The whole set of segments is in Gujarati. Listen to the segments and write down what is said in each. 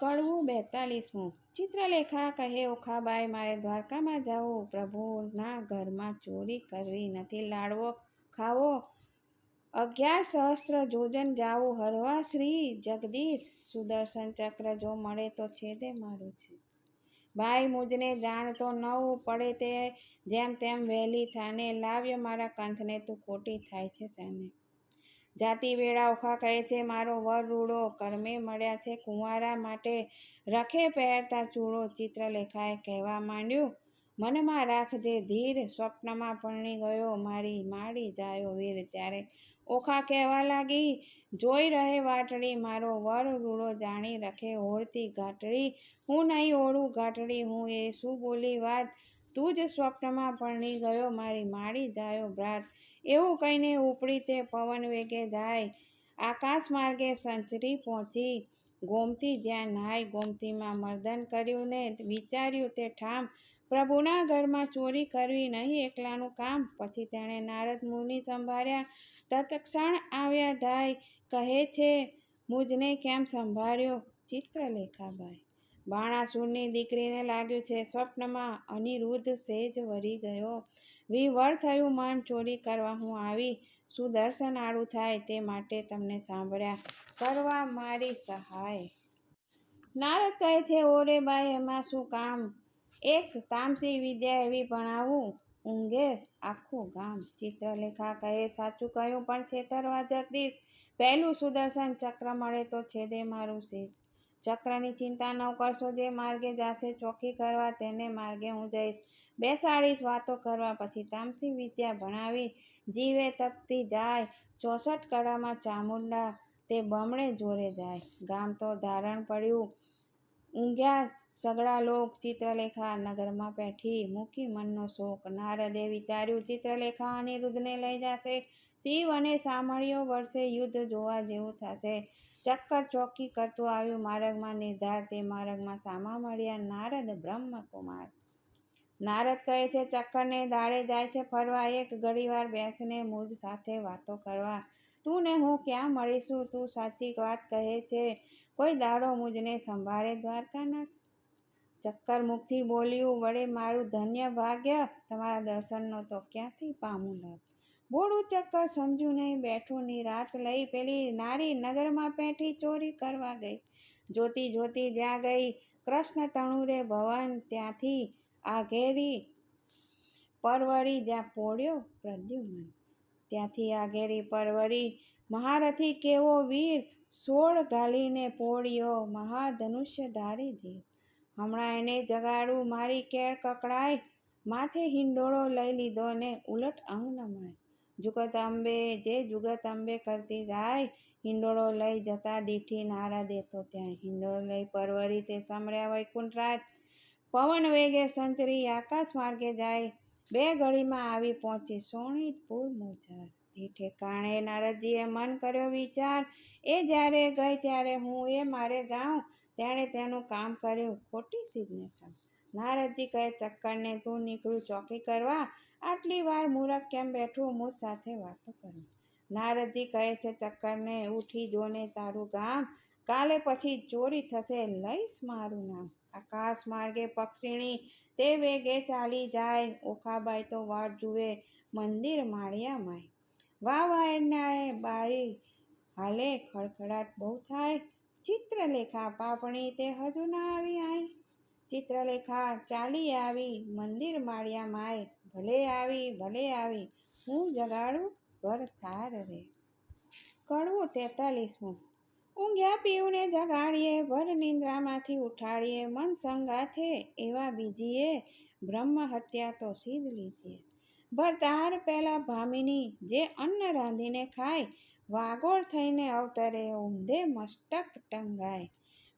કડવું બેતાલીસમું. ચિત્રલેખા કહે ઓખાબાઈ મારે દ્વારકામાં જવું. પ્રભુના ઘરમાં ચોરી કરવી નથી. લાડવો ખાવો. અગિયાર સહસ્ત્ર જોજન જાવું. હરવા શ્રી જગદીશ. સુદર્શન ચક્ર જો મળે તો છેદે મારું છે. ભાઈ મુજને જાણતો ન પડે તે જેમ તેમ વહેલી થાને. લાવ્ય મારા કંથને તું ખોટી થાય છે સેને. જાતિ વેળા ઓખા કહે છે, મારો વર રૂડો, કર્મે મળ્યા છે, કુંવારા માટે રખે પહેરતા ચૂડો ચિત્રલેખાએ કહેવા માંડ્યું. મનમાં રાખજે ધીર સ્વપ્નમાં પરણી ગયો, મારી માડી જાયો વીર ત્યારે ઓખા કહેવા લાગી. જોઈ રહે વાટડી, મારો વર રૂડો જાણી રખે ઓળતી ઘાટડી. હું નહીં ઓળું ઘાટડી, હું એ શું બોલી વાત? તું જ સ્વપ્નમાં પરણી ગયો, મારી માડી જાયો ભ્રાત. એવું કહીને ઉપડી તે પવન વેગે જાય. આકાશ માર્ગે સંચરી પહોંચી. ગોમતી જ્યાં નાય ગોમતીમાં મર્દન કર્યું ને વિચાર્યું તે ઠામ, પ્રભુના ઘરમાં ચોરી કરવી નહીં એકલાનું કામ. પછી તેણે નારદ મુનિ સંભાળ્યા. તત્ક્ષણ આવ્યા ધાય, કહે છે, મુજને કેમ સંભાળ્યો? ચિત્રલેખાબાઈ. બાણાસુરની દીકરીને લાગ્યું છે, સ્વપ્નમાં અનિરુદ્ધ સેજ વરી ગયો. વિવર થયું મન ચોરી કરવા હું આવી. સુદર્શન આડું થાય તે માટે તમને સાંભળ્યા. કરવા મારી સહાય. નારદ કહે છે, ઓરે બાઈ, એમાં શું કામ? એક તામસી વિદ્યા એવી ભણાવું ઊંઘે આખું ગામ. ચિત્રલેખા કહે, સાચું કહ્યું, પણ છેતરવા જગદીશ. પહેલું સુદર્શન ચક્ર મળે તો છેદે મારું શીશ ચક્રની ચિંતા ન કરશો જે માર્ગે જાશે, ચોખ્ખી કરવા તેને માર્ગે હું જઈશ. બેસાડીશ વાતો કરવા પછી તામસી વિદ્યા ભણાવી, જીવે તપતી જાય, ચોસઠ કળામાં ચામુંડા, તે બમણે જોરે જાય. ગામ તો ધારણ પડ્યું. ઊંઘ્યા સગડા લોક ચિત્રલેખા નગરમાં પેઠી મૂકી મનનો શોક. નારદે વિચાર્યું, ચિત્રલેખા અનિરુદ્ધને લઈ જશે. શિવ અને સામળીઓ વર્ષે યુદ્ધ જોવા જેવું થશે. ચક્કર ચોકી કરતું આવ્યું. માર્ગમાં નિર્ધાર તે માર્ગમાં સામા મળ્યા. નારદ બ્રહ્મકુમાર. નારદ કહે છે, ચક્કરને દાડે જાય છે ફરવા. એક ઘડીવાર બેસીને મૂજ સાથે વાતો કરવા. તું ને હું ક્યાં મળીશું? તું સાચી વાત કહે છે. કોઈ દાડો મુજને સંભાળે દ્વારકાનાથ. ચક્કર મુખથી બોલ્યું વડે મારું ધન્ય ભાગ્ય. તમારા દર્શનનો તો ક્યાંથી પામું લાભ? બોડું ચક્કર સમજ્યું નહીં બેઠું ની રાત લઈ પેલી નારી નગરમાં પેઠી ચોરી કરવા ગઈ. જોતી જોતી જ્યાં ગઈ કૃષ્ણ તણુરે ભવન ત્યાંથી આ ઘેરી પરવરી જ્યાં પોળ્યો પ્રદ્યુમન. ત્યાંથી આ ઘેરી પરવરી મહારથી કેવો વીર સોળ ઘાલીને પોળ્યો મહાધનુષ્ય ધારી. ધીર હમણાં એને જગાડું મારી કેળ કકડાય માથે હિંડોળો લઈ લીધો ને ઉલટ અંગ નમાય જુગત અંબે જે જુગત અંબે કરતી જાય, હિંડોળો લઈ જતા દીઠી નારા દેતો ત્યાં. હિંડોળો લઈ પરવરી તે સમર્યા વૈકુંઠરાજ પવન વેગે સંચરી આકાશ માર્ગે જાય, બે ઘડીમાં આવી પહોંચી સોણીતપુર મોજાર. તે ઠેકાણે નારદજીએ મન કર્યો વિચાર, એ જ્યારે ગઈ ત્યારે હું એ મારે જાઉં. તેણે તેનું કામ કર્યું ખોટી સિદ્ધને કામ નારદજી કહે, ચક્કરને તું નીકળું ચોકી કરવા? આટલી વાર મૂરખ કેમ બેઠું? મૂળ સાથે વાતો કરું. નારદજી કહે છે, ચક્કરને ઉઠી જોને તારું ગામ. કાલે પછી ચોરી થશે, લઈશ મારું નામ. આકાશ માર્ગે પક્ષીણી તે વેગે ચાલી જાય. ઓખાબાઈ તો વાટ જુએ, મંદિર માળિયા માય વાહ વાહ બારી હાલે ખડખડાટ બહુ થાય. ચિત્રલેખા પાપણી તે હજુ ના આવી આઈ ચિત્રલેખા ચાલી આવી, મંદિર માળિયા માય, ભલે આવી ભલે આવી, હું જગાડું વર થાર રે. કડવું તેતાલીસમું. ઊંઘ્યા પીવને જગાડીએ ભર નિંદ્રામાંથી ઉઠાડીએ, મન સંગાથે એવા બીજીએ, બ્રહ્મ હત્યા તો સીધ લીજીએ ભરતાર પહેલાં ભામિની, જે અન્ન રાંધીને ખાય, વાગોળ થઈને અવતરે, ઊંધે મસ્તક ટંગાય.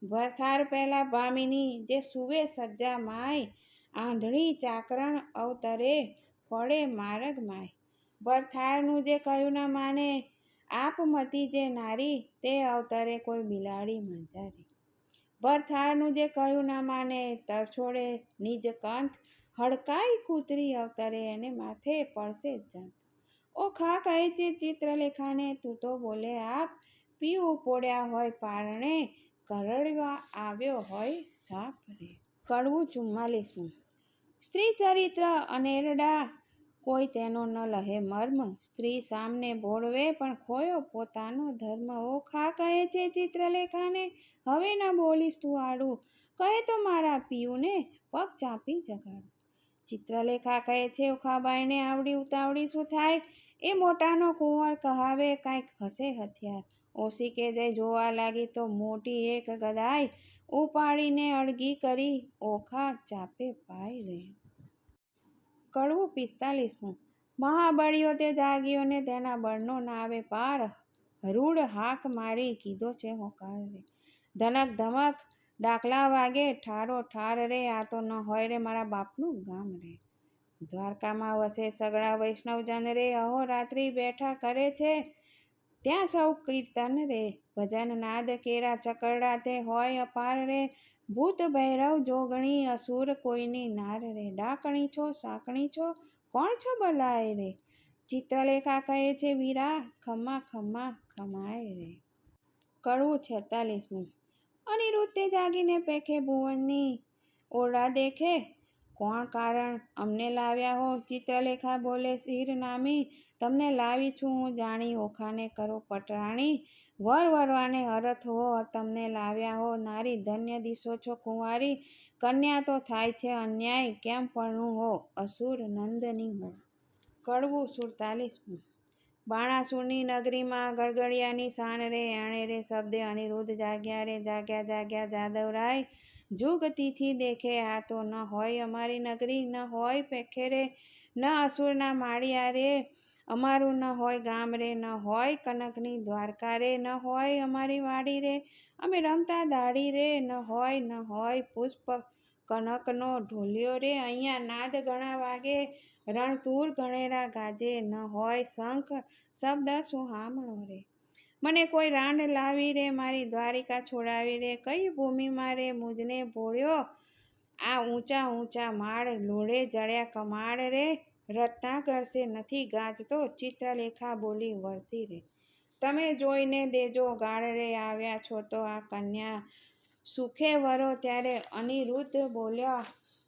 ભરથાર પહેલા ભામિની જે સુવે સજ્જા માય, આંધળી ચાકરણ અવતરે પડે માર્ગ માય. ભરથારનું જે કહ્યું ના માને આપમતી જે નારી, તે અવતરે કોઈ બિલાડી મંજારી. ભરથારનું જે કહ્યું ના માને તરછોડે નિજ કંથ હડકાઈ કૂતરી અવતરે એને માથે પડશે જંત. ઓ ખા કહે છે ચિત્રલેખાને, તું તો બોલે આપ, પીવું પોડ્યા હોય પારણે કરડવા આવ્યો હોય સાપ રે કડવું ચુમ્માલીસમું. સ્ત્રી ચરિત્ર અનેરડા. કોઈ તેનો ન લહે મર્મ. સ્ત્રી સામને બોળવે પણ ખોયો પોતાનો ધર્મ. ઓ ખા કહે છે ચિત્રલેખાને, હવે ન બોલીશ તું આડું. કહે તો મારા પિયુને પગ ચાપી જગાડ. ચિત્રલેખા કહે છે ઉખાબાઈને આવડી ઉતાવળી શું થાય? એ મોટાનો કુંવર કહાવે કાંઈક હશે હથિયાર. ઓશીકે જઈ જોવા લાગી તો મોટી એક ગદાઈ ઉપાડીને અળગી કરી ઓખા ચાપે પાઈ રહી કડવું પિસ્તાલીસમું. મહાબળીઓ તે જાગ્યો ને તેના બળનો નાવે પાર રૂડ હાક મારી કીધો છે હોકાર. રે ધનક ધમક, ડાકલા વાગે ઠારો ઠાર રે, આ તો ન હોય રે મારા બાપનું ગામ રે. દ્વારકામાં વસે સગડા વૈષ્ણવજન રે, અહોરાત્રિ બેઠા કરે છે ત્યાં સૌ કીર્તન રે. ભજન નાદ કેરા ચકરડા તે હોય અપાર રે. ભૂત ભૈરવ જોગણી અસુર કોઈની નાર રે. ડાકણી છો, સાકણી છો, કોણ છો બલાય રે? ચિત્રલેખા કહે છે વીરા ખમા ખમા ખમાય રે. કડવું છેતાલીસમું. અનિરુદ્ધે જાગીને પેખે ભુવનની ઓરડા દેખે. કોણ કારણ અમને લાવ્યા હો? ચિત્રલેખા બોલે, શિર નામી, તમને લાવી છું હું જાણી, ઓખાને કરો પટરાણી. વર વરવાને હરથ હો, તમને લાવ્યા હો. નારી ધન્ય દિશો છો કુંવારી. કન્યા તો થાય છે અન્યાય, કેમ પરણું હો? અસુર નંદની હો. કડવું સુડતાલીસમું બાણાસુરની નગરીમાં ગળગડિયાની શાન રે, એણે રે શબ્દે અનિરુદ્ધ જાગ્યા રે. જાગ્યા જાગ્યા જાદવરાય જુગતીથી દેખે આ તો ન હોય અમારી નગરી, ન હોય પેખેરે, ન અસુરના માળિયા રે અમારું ન હોય ગામ રે ન હોય કનકની દ્વારકા રે ન હોય અમારી વાડી રે અમે રમતા દાડી રે ન હોય ન હોય પુષ્પ કનકનો ઢોલિયો રે, અહીંયા નાદ ઘણા વાગે, રણતુર ગણેરા ગાજે, ન હોય શંખ શબ્દ સુહામણો રે. મને કોઈ રાંડ લાવી રે, મારી દ્વારિકા છોડાવી રે, કઈ ભૂમિમાં રે મુજને ભોળ્યો? આ ઊંચા ઊંચા માળ, લોળે જળ્યા કમાડ રે રત્નાકર સે નથી ગાજતો, ચિત્રલેખા બોલી વર્તી રે. તમે જોઈને દેજો ગાળ રે, આવ્યા છો તો આ કન્યા. સુખે વરો ત્યારે અનિરુદ્ધ બોલ્યા,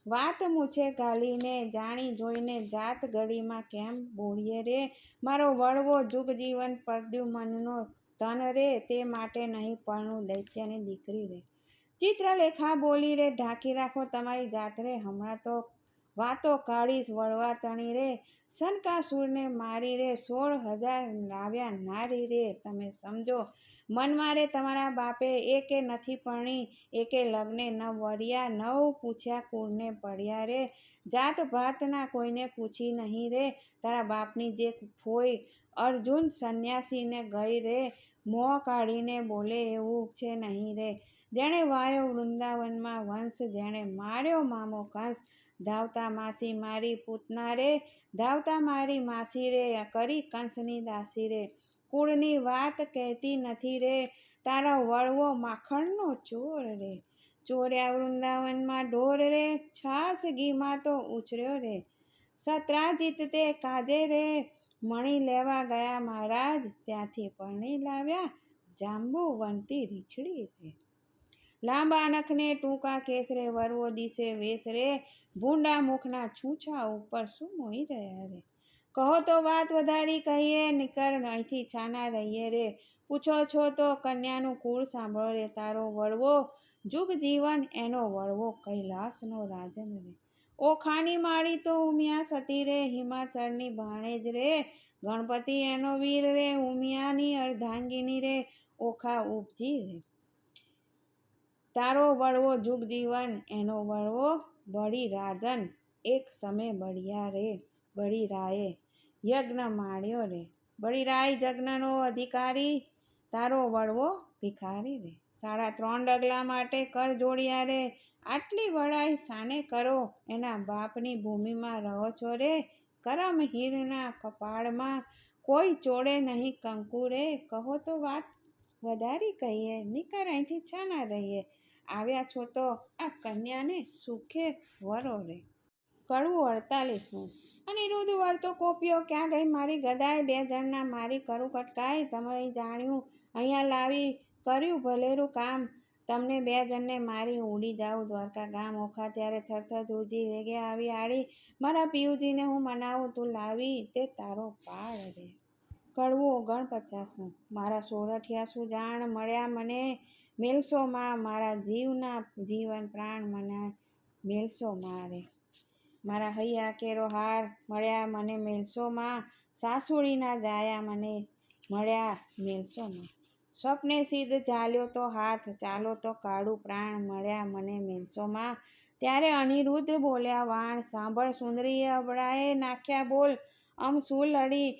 વાત મૂછે ગાલીને, જાણી જોઈને જાત ગળીમાં કેમ બોલીએ રે? મારો વળવો જુગ જીવન પ્રદ્યુમનનો તન રે, તે માટે નહીં પરણું દૈત્યની દીકરી રે. ચિત્રલેખા બોલી રે, ઢાંકી રાખો તમારી જાત રે. હમણાં તો વાતો કાઢીશ, વળવા તણી રે. સનકાસુરને મારી રે, સોળ હજાર લાવ્યા નારી રે. તમે સમજો, મનમાં રે તમારા બાપે, એકે નથી પરણી, એકે લગ્ને ન વર્યા, નવ પૂછ્યા કુળને પડ્યા રે. જાત ભાતના કોઈને પૂછી નહીં રે. તારા બાપની જે ફોઈ અર્જુન સંન્યાસીને ગઈ રે, મોં કાઢીને બોલે, એવું છે નહીં રે. જેણે વાયો વૃંદાવનમાં વંશ, જેણે માર્યો મામો કંસ, ધાવતા માસી મારી પૂતના રે, ધાવતા મારી માસી રે કરી કંસની દાસી રે. કુળની વાત કહેતી નથી રે, તારા વળવો માખણનો ચોર રે. ચોર્યા વૃંદાવનમાં ઢોર રે, છાસ ઘીમાં તો ઉછર્યો રે. સત્રાજીત તે કાજે રે મણી લેવા ગયા મહારાજ. ત્યાંથી પરણી લાવ્યા જાંબુવંતી રીછડી રે લાંબા નખને ટૂંકા કેસરે, વરવો દિશે, વેસરે, ભૂંડા મુખના છૂછા ઉપર શું મોઈ રહ્યા રે. કહો તો વાત વધારી કહીએ નીકળ અહીંથી છાના રહીએ રે. પૂછો છો તો કન્યાનું કુળ સાંભળો રે તારો વળવો જુગ જીવન એનો વળવો કૈલાસનો રાજન રે. ઓખાની માળી તો ઉમિયા સતી રે, હિમાચળની ભાણેજ રે. ગણપતિ એનો વીર રે, ઉમિયાની અર્ધાંગીની રે. ઓખા ઉપજી રે. તારો વળવો જુગ જીવન, એનો વળવો બળી રાજન. એક સમય બળિયા રે, બળી રાયે. યજ્ઞ માણ્યો રે. બળી રાય યજ્ઞનો અધિકારી, તારો વળવો ભિખારી રે. સાડા ત્રણ ડગલા માટે કર જોડિયા રે. આટલી વડાઈ સાને કરો? એના બાપની ભૂમિમાં રહો છો રે? કરમ હીરના કપાળમાં કોઈ ચોડે નહીં કંકુ રે. કહો તો વાત વધારી કહીએ નીકળ અહીંથી છાના રહીએ. આવ્યા છો તો આ કન્યાને સુખે વરો રે. કડવું અડતાલીસનું અનિરુદ્ધ વળતો કોપ્યો, ક્યાં ગઈ મારી ગદાય? બે જણના મારી કરું કટકાય. તમે જાણ્યું. અહીંયા લાવી કર્યું ભલેરું કામ. તમને બે જણને મારી ઉડી જાઉં દ્વારકા ગામ. ઓખા ત્યારે થરથર ધ્રુજી વેગે આવી આડી. મારા પિયુજીને હું મનાવું તું લાવી તે તારો પાડ રે. કડવું ઓગણપચાસમું. મારા સોરઠિયા શું જાણ મળ્યા મને. મેલસો માં મારા જીવના જીવન પ્રાણ મને. મેલસો મારે મારા હૈયા કેરો હાર મળ્યા મને મેલસોમાં સાસુડીના જાયા મને મળ્યા મેલસોમાં સ્વપ્ને સિદ્ધ ચાલ્યો તો હાથ, ચાલો તો કાળું પ્રાણ મળ્યા મને મેલસોમાં ત્યારે અનિરુદ્ધ બોલ્યા, વાણ, સાંભળ સુંદરીએ અબડાએ નાખ્યા બોલ. અમ શું લડી?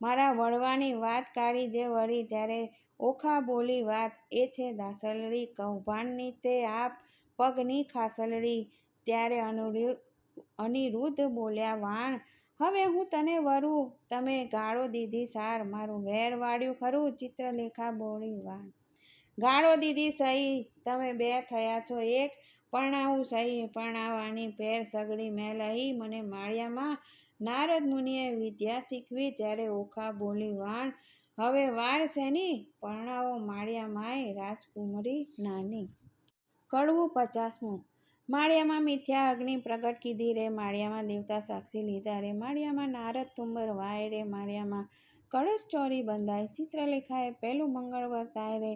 મારા વળવાની વાત કાઢી જે વળી ત્યારે ઓખા બોલી, વાત એ છે દાસલડી, કૌભાંડની તે આપ પગની ખાસલડી ત્યારે અનિરુદ્ધ બોલ્યા, વાણ હવે હું તને વરું, તમે ગાળો દીધી સાર, મારું વેર વાળ્યું ખરું ચિત્રલેખા બોલી વાણ ગાળો દીધી સહી, તમે બે થયા છો એક, પરણાવું સહી, પરણાવવાની પેર સગડી મેં લઈ મને માળિયામાં નારદ મુનિએ વિદ્યા શીખવી, ત્યારે ઓખા બોલી વાણ હવે વાર શેની? પરણાવો માળિયા માય રાજકુમરી નાની. કડવું પચાસમું. માળિયામાં મિથ્યા અગ્નિ પ્રગટ કીધી રે, માળિયામાં દેવતા સાક્ષી લીધા રે, માળિયામાં નારદ તુંબર વાય રે, માળિયામાં કળશ ચોરી બંધાય, ચિત્રલેખાએ પહેલું મંગળ વર્તાય રે,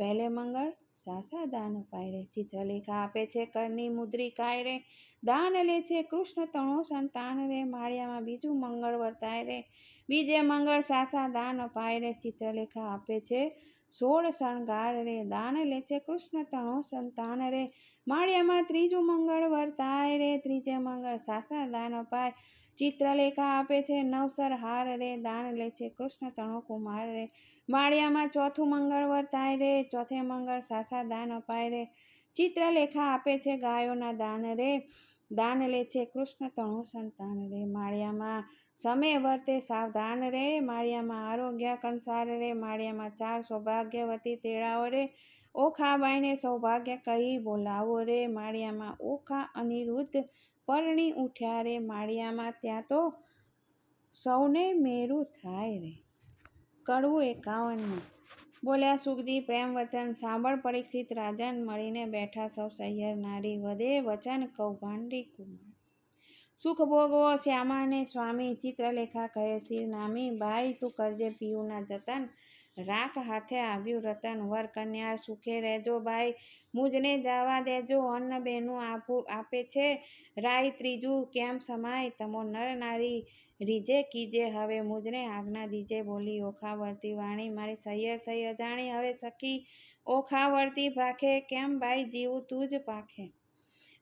પહેલે મંગળ સાસા દાન અપાય રે, ચિત્રલેખા આપે છે કરની મુદ્રિકાય રે, દાન લે છે કૃષ્ણ તણો સંતાન રે, માળિયામાં બીજું મંગળ વર્તાય રે, બીજે મંગળ સાસા દાન અપાય રે, ચિત્રલેખા આપે છે સોળ શણગાર રે દાન લે છે કૃષ્ણ તણો સંતાન રે. માળિયામાં ત્રીજું મંગળ વર્તાય રે, ત્રીજે મંગળ સાસા દાન અપાય. ચિત્રલેખા આપે છે, નવસર હાર રે, દાન લે છે કૃષ્ણ તણો કુમાર રે. માળિયામાં ચોથું મંગળ વર્તાય રે, ચોથે મંગળ સાસા દાન અપાય રે. ચિત્રલેખા આપે છે, ગાયોના દાન રે. દાન લે છે કૃષ્ણ તણો સંતાન રે. માળિયામાં સમય વર્તે, સાવધાન રે માળિયામાં આરોગ્ય કંસાર રે માળિયામાં ચાર સૌભાગ્યવતી તેડાઓ રે ઓખા બાઈને સૌભાગ્ય કહી બોલાવો રે, માળિયામાં ઓખા અનિરુદ્ધ પરણી ઉઠ્યા રે, માળિયામાં ત્યાં તો સૌને મેરું થાય રે. કડવું એકાવનનું બોલ્યા સુખદી પ્રેમ વચન સાંભળ પરીક્ષિત રાજન મળીને બેઠા સૌ સૈયર નારી વધે વચન કૌભાંડી કુમાર. સુખ ભોગવો શ્યામાને સ્વામી ચિત્રલેખા કહે, શિર નામી, ભાઈ, તું કરજે પીયુના જતન. રાખ હાથે આવ્યું રતન, વર કન્યા સુખે રહેજો ભાઈ, મુજને જવા દેજો, અન્ન બેનું આપું, આપે છે. રાય ત્રીજું, કેમ સમાય? તમો નર નારી રીજે કીજે, હવે મુજને આજ્ઞા દીજે, બોલી ઓખાવર્તી વાણી, મારી સૈયર થઈ અજાણી, હવે સખી ઓખાવર્તી ભાખે, કેમ ભાઈ, જીવું તું જ પાખે?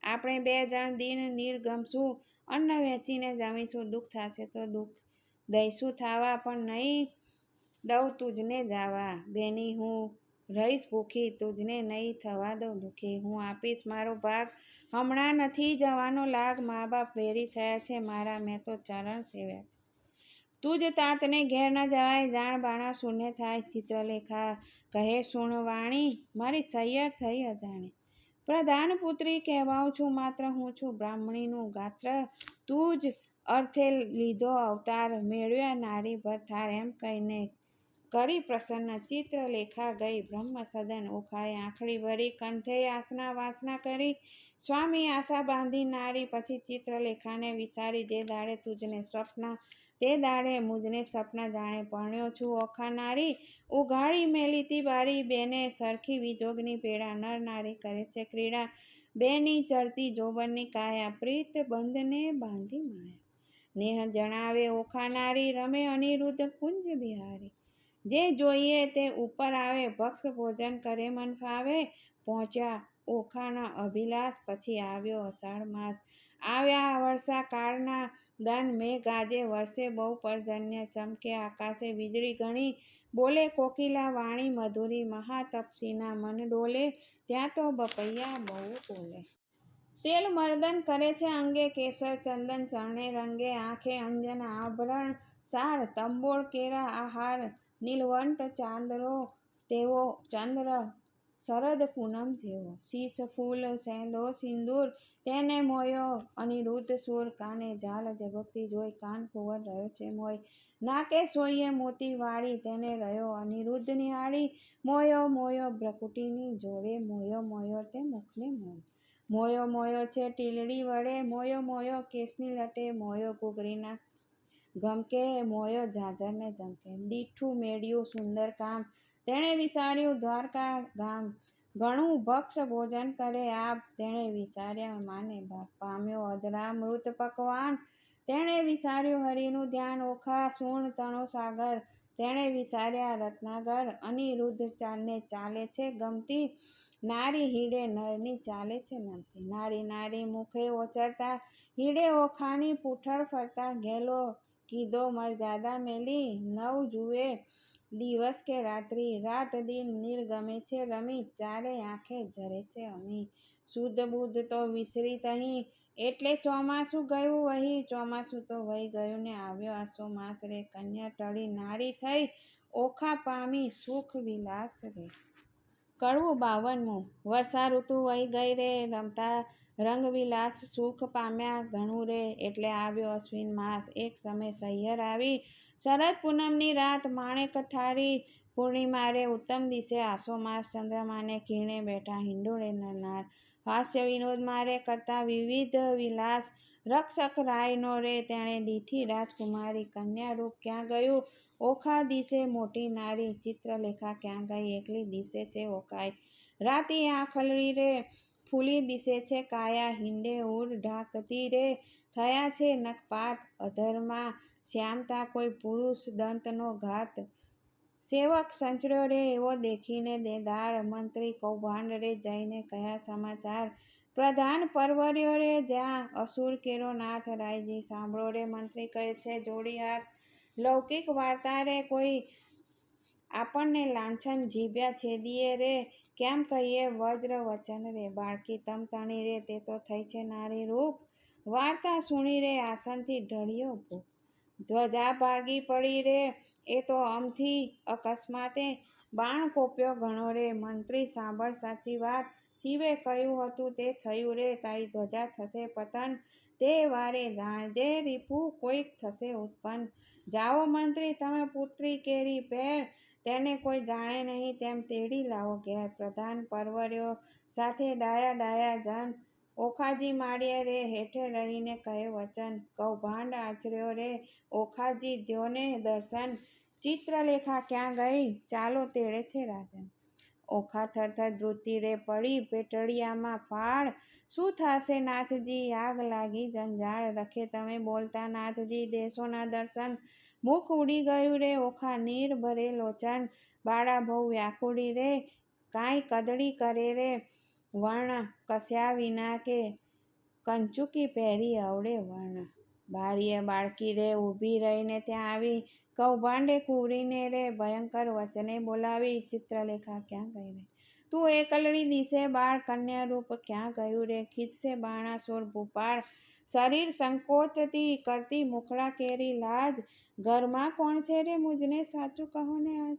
આપણે બે જણ દિન નિર્ગમશું. અન્ન વેચીને જમીશું, દુઃખ થશે તો દુઃખ. દઈશું થાવા પણ નહીં દઉં તુજને જાવા. બેની હું રહીશ ભૂખી, તુજને નહીં થવા દઉં દુઃખી. હું આપીશ મારો ભાગ. હમણાં નથી જવાનો લાગ. મા બાપ વેરી થયા છે. મારા મેં તો ચરણ સેવ્યા છે. તું જ તાતને ઘેર ન જવાય. જાણ બાણા શૂન્ય થાય. ચિત્રલેખા કહે, સુણવાણી, મારી સૈયર થઈ અજાણી. પ્રધાન પુત્રી કહેવાઉં છું, માત્ર હું છું. બ્રાહ્મણીનું ગાત્ર તું જ અર્થે લીધો અવતાર મેળવ્યા નારી ભરથાર એમ કહીને કરી પ્રસન્ન ચિત્રલેખા ગઈ. બ્રહ્મ સદન ઓખાએ આંખડી ભરી કંથે આસના વાસના કરી. સ્વામી આશા બાંધી, નારી પછી ચિત્રલેખાને વિસારી, જે દાડે તુજને સ્વપ્ન તે દાડે મુજને સપના જાણે પરણ્યો છું. ઓખાનારી ઉઘાડી મેલીતી બારી. બેને સરખી વિજોગની પેડા નર નારી કરે છે ક્રીડા. બેની ચડતી જોબનની કાયા. પ્રીત બંધને બાંધી માયા. નેહ જણાવે ઓખાનારી રમે અનિરુદ્ધ કુંજ બિહારી. જે જોઈએ તે ઉપર આવે ભક્ષ ભોજન કરે, મન ફાવે. પહોંચ્યા ઓખાના અભિલાષ પછી આવ્યો અષાઢ માસ. આવ્યા વર્ષા કાળના દન મેઘ આજે વર્ષે બહુ પર્જન્ય, ચમકે આકાશે વીજળી ઘણી. બોલે કોકિલા વાણી મધુરી, મહાતપસીના મન ડોલે, ત્યાં તો બપૈયા બહુ બોલે. તેલ મર્દન કરે છે અંગે કેસર, ચંદન ચરણે રંગે આંખે અંજન આભરણ સાર, તંબોળ, કેરા, આહાર નીલવંટ ચાંદરો, તેવો ચંદ્ર શરદ પૂનમ થયો. શીશ ફૂલ સેંધો સિંદૂર તેને મોયો. અનિરુદ્ધ સુર કાને ઝાલ ઝબકતી જોઈ કાન કુંવર રહ્યો છે મોય. નાકે સોઈએ મોતી વાળી તેને રહ્યો. અનિરુદ્ધ નિહાળી મોયો મોયો, ભ્રકુટીની જોડે મોયો મોયો તે મુખને મોય. મોયો મોયો છે ટીલડી વડે. મોયો મોયો કેસની લટે. મોયો ઘૂઘરીના ગમકે. મોયો ઝાઝરને જમકે. દીઠું મેળ્યું સુંદર કામ. તેણે વિચાર્યું દ્વારકા ગામ, ઘણું ભક્ષ ભોજન કરે આપ. તેણે વિચાર્યા માને બાપ, પામ્યો અધરામૃત પકવાન. તેણે વિચાર્યું હરિનું ધ્યાન ઓખા સૂણ તણો સાગર. તેણે વિચાર્યા રત્નાગર અનિરુદ્ધ ચાલને ચાલે છે ગમતી, નારી હીડે નરની ચાલે છે નમતી. નારી નારી મુખે ઓચરતા, હીડે ઓખાની પૂઠળ ફરતા ઘેલો કીધો મરજાદા મેલી, નવ જુએ દિવસ કે રાત્રિ, રાત દિન નિર્ગમે છે, રમી ચારે આંખે ઝરે છે અમી શુદ્ધ બુદ્ધ તો વિસરી તહીં એટલે ચોમાસું ગયું વહી ચોમાસું તો વહી ગયું ને આવ્યો આસો માસ રે. કન્યા ટળી નારી થઈ, ઓખા પામી સુખ વિલાસ રે. કડવું બાવનમું વર્ષા ઋતુ વહી ગઈ રે. રમતા રંગવિલાસ સુખ પામ્યા ઘણું રે. એટલે આવ્યો અશ્વિન માસ. એક સમય સૈયર આવી શરદ પૂનમની રાત માણેક ઠારી પૂર્ણિમારે ઉત્તમ દિશે આસો માસ ચંદ્રમાને ખીણે બેઠા હિંડોળે નરનાર હાસ્ય વિનોદ મારે કરતા વિવિધ વિલાસ. રક્ષક રાયનો રે તેણે દીઠી રાજકુમારી કન્યા રૂપ ક્યાં ગયું? ઓખા દિશે મોટી નારી, ચિત્રલેખા ક્યાં ગઈ? એકલી દિશે છે ઓખાય રાતી ખલડી રે, ફૂલી દિશે છે કાયા, હિંડે ઉર ઢાકતી રે. થયા છે નખપાત અધરમાં. શ્યામતા કોઈ પુરુષ દંતનો ઘાત. સેવક સંચર્યો રે એવો દેખીને દેદાર મંત્રી કૌભાંડ રે જઈને કયા સમાચાર. પ્રધાન પરવર્યો રે જ્યાં અસુર કેરો નાથ રાયજી સાંભળો રે મંત્રી કહે છે, જોડી હાથ. લૌકિક વાર્તા રે કોઈ આપણને લાંછન જીભ્યા છેદીએ રે. કેમ કહીએ, વજ્ર વચન રે. બાળકી તમતણી રે. તે તો થઈ છે નારી રૂપ. વાર્તા સુણી રે. આસનથી ઢળ્યો ભૂપ ધ્વજા ભાગી પડી રે. એ તો અમથી અકસ્માતે બાણ કોપ્યો ઘણો રે. મંત્રી સાંભળ સાચી વાત. શિવે કહ્યું હતું તે થયું રે. તારી ધ્વજા થશે પતન. તે વારે જાણજે રીપુ, કોઈક થશે ઉત્પન્ન. જાઓ મંત્રી, તમે પુત્રી કેરી પેર તેને કોઈ જાણે નહીં, તેમ તેડી લાવો ઘેર. પ્રધાન પરવર્યો. સાથે ડાયા ડાયા જન. ઓખાજી માળીએ રે હેઠે રહીને કહે વચન, કૌભાંડ આચર્યો રે. ઓખાજી દ્યોને દર્શન, ચિત્રલેખા ક્યાં ગઈ? ચાલો તેડે છે રાજન ઓખા થરથર ધૃતિ રે પડી, પેટળિયામાં ફાળ. શું થશે નાથજી? આગ લાગી, જંજાળ. રખે તમે બોલતા નાથજી, દેશોના દર્શન. મુખ ઉડી ગયું રે, ઓખા નીર ભરે લોચન. બાળા બહુ વ્યાકુળી રે, કાંઈ કદડી કરે રે. વર્ણ કસ્યા વિના કે કંચુકી પહેરી અવડે વર્ણ. બારીએ બાળકી રે, ઊભી રહીને ત્યાં આવી. કૌભાંડે કુવરીને રે, ભયંકર વચને બોલાવી. ચિત્રલેખા ક્યાં ગઈ રે? તું એકલડી દિશે બાળ કન્યા રૂપ ક્યાં ગયું રે? ખીચશે બાણાસુર ભૂપાળ. શરીર સંકોચતી કરતી મુખડા કેરી લાજ. ઘરમાં કોણ છે રે મુજને સાચું કહો ને આજ?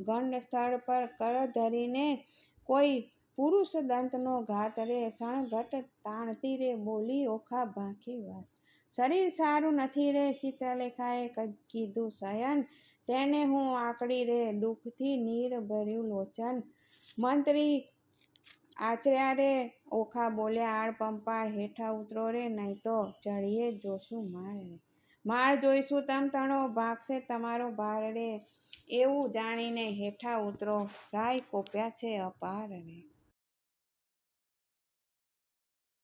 ગંડ સ્થળ પર કર ધરીને કોઈ પુરુષ દંતનો ઘાત રે, સણઘટ તાણતી રે, બોલી ઓખા ભાંખી વાત. શરીર સારું નથી રે, ચિત્રલેખાએ કીધું શયન. તેને હું આકડી રે, દુઃખથી નીર ભર્યું લોચન. મંત્રી આચર્યા રે, ઓખા બોલ્યા, આળ પંપાળ હેઠા ઉતરો રે, નહીં તો ચડીએ જોશું માર રે. માર જોઈશું તમ તણો, ભાગશે તમારો ભાર રે. એવું જાણીને હેઠા ઉતરો. રાય કોપ્યા છે અપાર રે.